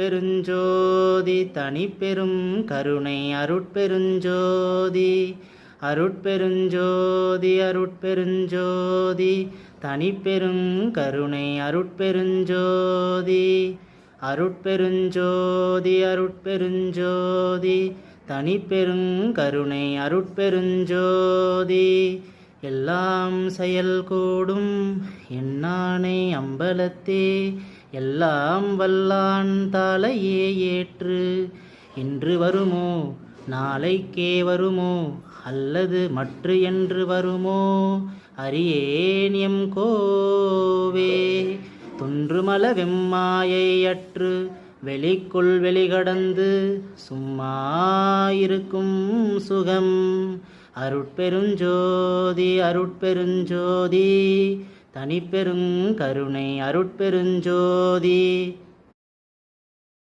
அருட்பெருஞ்சோதி தனிப்பெரும் கருணை அருட்பெருஞ்சோதி. அருட்பெருஞ்சோதி அருட்பெருஞ்சோதி தனிப்பெரும் கருணை அருட்பெருஞ்சோதி. அருட்பெருஞ்சோதி அருட்பெருஞ்சோதி தனிப்பெரும் கருணை அருட்பெருஞ்சோதி. எல்லாம் செயல் கூடும் என்னானை அம்பலத்தே எல்லாம் வல்லான் தலையே ஏற்று. இன்று வருமோ? நாளைக்கே வருமோ? அல்லது மற்று என்று வருமோ? அரியேன் எம் கோவே. துன்றுமல வெம்மாயை அற்று. வெளிக்குள் வெளிகடந்து சும்மா இருக்கும் சுகம். அருட்பெருஞ்சோதி அருட்பெருஞ்சோதி தனிப்பெருங் கருணை அருட்பெருஞ்சோதி